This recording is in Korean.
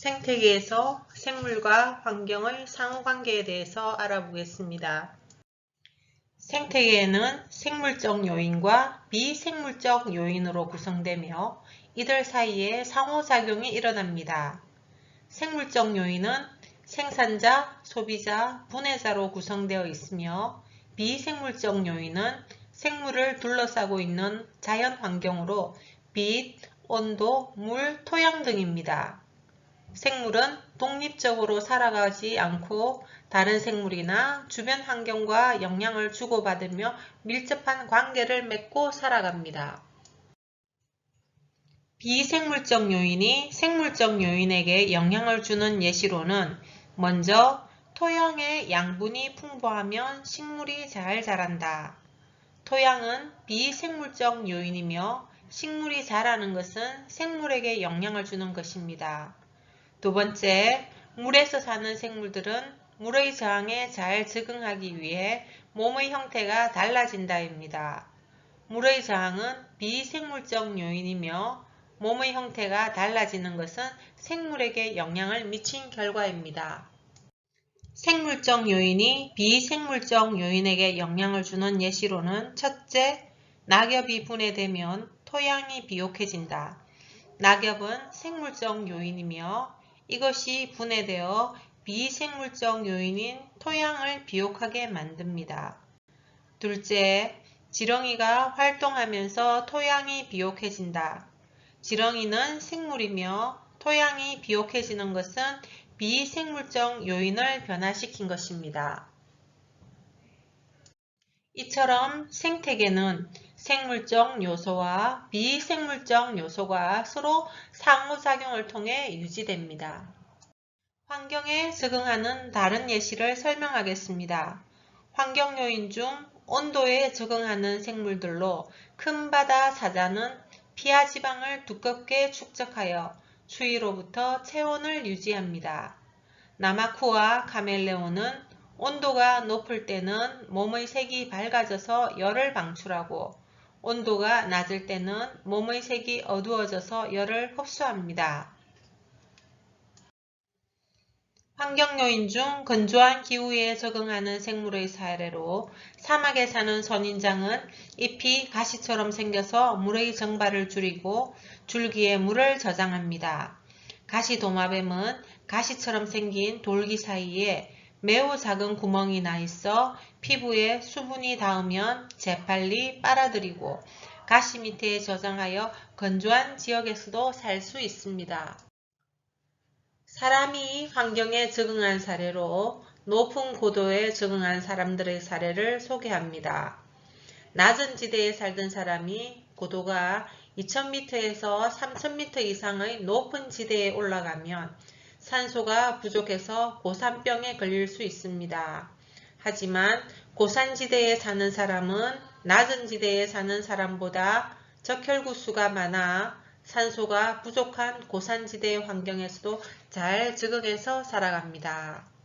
생태계에서 생물과 환경의 상호관계에 대해서 알아보겠습니다. 생태계에는 생물적 요인과 비생물적 요인으로 구성되며 이들 사이에 상호작용이 일어납니다. 생물적 요인은 생산자, 소비자, 분해자로 구성되어 있으며 비생물적 요인은 생물을 둘러싸고 있는 자연 환경으로 빛, 온도, 물, 토양 등입니다. 생물은 독립적으로 살아가지 않고 다른 생물이나 주변 환경과 영향을 주고받으며 밀접한 관계를 맺고 살아갑니다. 비생물적 요인이 생물적 요인에게 영향을 주는 예시로는 먼저 토양의 양분이 풍부하면 식물이 잘 자란다. 토양은 비생물적 요인이며 식물이 자라는 것은 생물에게 영향을 주는 것입니다. 두 번째, 물에서 사는 생물들은 물의 저항에 잘 적응하기 위해 몸의 형태가 달라진다입니다. 물의 저항은 비생물적 요인이며 몸의 형태가 달라지는 것은 생물에게 영향을 미친 결과입니다. 생물적 요인이 비생물적 요인에게 영향을 주는 예시로는 첫째, 낙엽이 분해되면 토양이 비옥해진다. 낙엽은 생물적 요인이며 이것이 분해되어 비생물적 요인인 토양을 비옥하게 만듭니다. 둘째, 지렁이가 활동하면서 토양이 비옥해진다. 지렁이는 생물이며 토양이 비옥해지는 것은 비생물적 요인을 변화시킨 것입니다. 이처럼 생태계는 생물적 요소와 비생물적 요소가 서로 상호작용을 통해 유지됩니다. 환경에 적응하는 다른 예시를 설명하겠습니다. 환경 요인 중 온도에 적응하는 생물들로 큰 바다 사자는 피하 지방을 두껍게 축적하여 추위로부터 체온을 유지합니다. 나마쿠와 카멜레온은 온도가 높을 때는 몸의 색이 밝아져서 열을 방출하고 온도가 낮을 때는 몸의 색이 어두워져서 열을 흡수합니다. 환경요인 중 건조한 기후에 적응하는 생물의 사례로 사막에 사는 선인장은 잎이 가시처럼 생겨서 물의 정발을 줄이고 줄기에 물을 저장합니다. 가시도마뱀은 가시처럼 생긴 돌기 사이에 매우 작은 구멍이 나 있어 피부에 수분이 닿으면 재빨리 빨아들이고 가시 밑에 저장하여 건조한 지역에서도 살 수 있습니다. 사람이 환경에 적응한 사례로 높은 고도에 적응한 사람들의 사례를 소개합니다. 낮은 지대에 살던 사람이 고도가 2000m에서 3000m 이상의 높은 지대에 올라가면 산소가 부족해서 고산병에 걸릴 수 있습니다. 하지만 고산지대에 사는 사람은 낮은 지대에 사는 사람보다 적혈구수가 많아 산소가 부족한 고산지대 환경에서도 잘 적응해서 살아갑니다.